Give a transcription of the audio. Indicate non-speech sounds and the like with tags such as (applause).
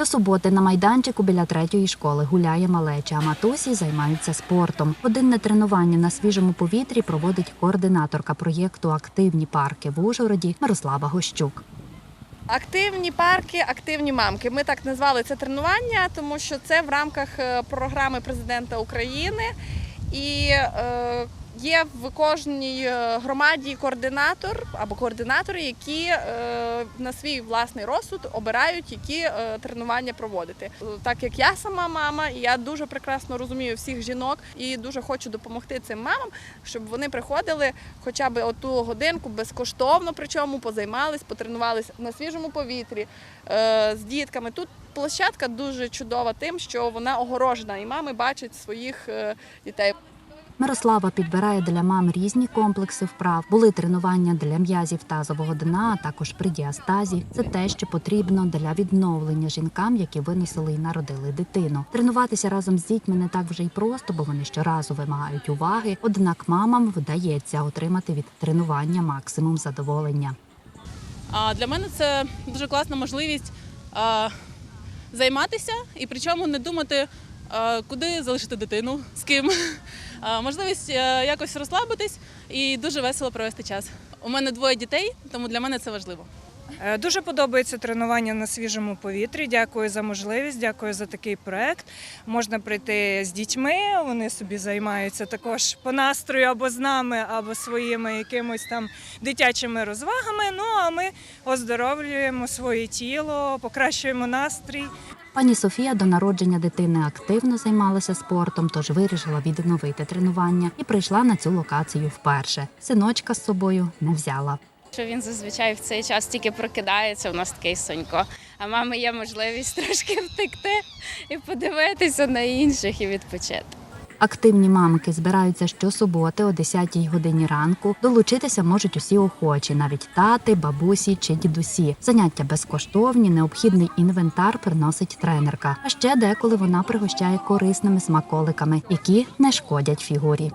До суботи на майданчику біля третьої школи гуляє малеча, а матусі займаються спортом. Годинне тренування на свіжому повітрі проводить координаторка проєкту Активні парки в Ужгороді Мирослава Гощук. Активні парки, активні мамки. Ми так назвали це тренування, тому що це в рамках е, програми президента України. І е, є в кожній е, громаді координатор або координатори, які е, на свій власний розсуд обирають, які е, тренування проводити. Так як я сама мама, і я дуже прекрасно розумію всіх жінок і дуже хочу допомогти цим мамам, щоб вони приходили хоча б оту годинку безкоштовно, причому позаймались, потренувались на свіжому повітрі з дітками. Тут площадка дуже чудова тим, що вона огорожена, і мами бачать своїх дітей. Мирослава підбирає для мам різні комплекси вправ. Були тренування для м'язів тазового дна, а також при діастазі. Це те, що потрібно для відновлення жінкам, які виносили і народили дитину. Тренуватися разом з дітьми не так вже й просто, бо вони щоразу вимагають уваги. Однак мамам вдається отримати від тренування максимум задоволення. А для мене це дуже класна можливість а, займатися і причому не думати, а, куди залишити дитину, з ким. А, можливість е, якось розслабитись і дуже весело провести час. У мене двоє дітей, тому для мене це важливо. Е, Дуже подобається тренування на свіжому повітрі. Дякую за можливість, дякую за такий проект. Можна прийти з дітьми, вони собі займаються також по настрою або з нами, або своїми якимось там дитячими розвагами. Ну а ми оздоровлюємо своє тіло, покращуємо настрій. Пані Софія до народження дитини активно займалася спортом, тож вирішила відновити тренування і прийшла на цю локацію вперше. Синочка з собою не взяла. що він зазвичай в цей час тільки прокидається, у нас такий сонько. А мами є можливість (laughs) трошки втекти і подивитися на інших і відпочити. Активні мамки збираються щосуботи о 10 годині ранку. Долучитися можуть усі охочі, навіть тати, бабусі чи дідусі. Заняття безкоштовні, необхідний інвентар приносить тренерка. А ще деколи вона пригощає корисними смаколиками, які не шкодять фігурі.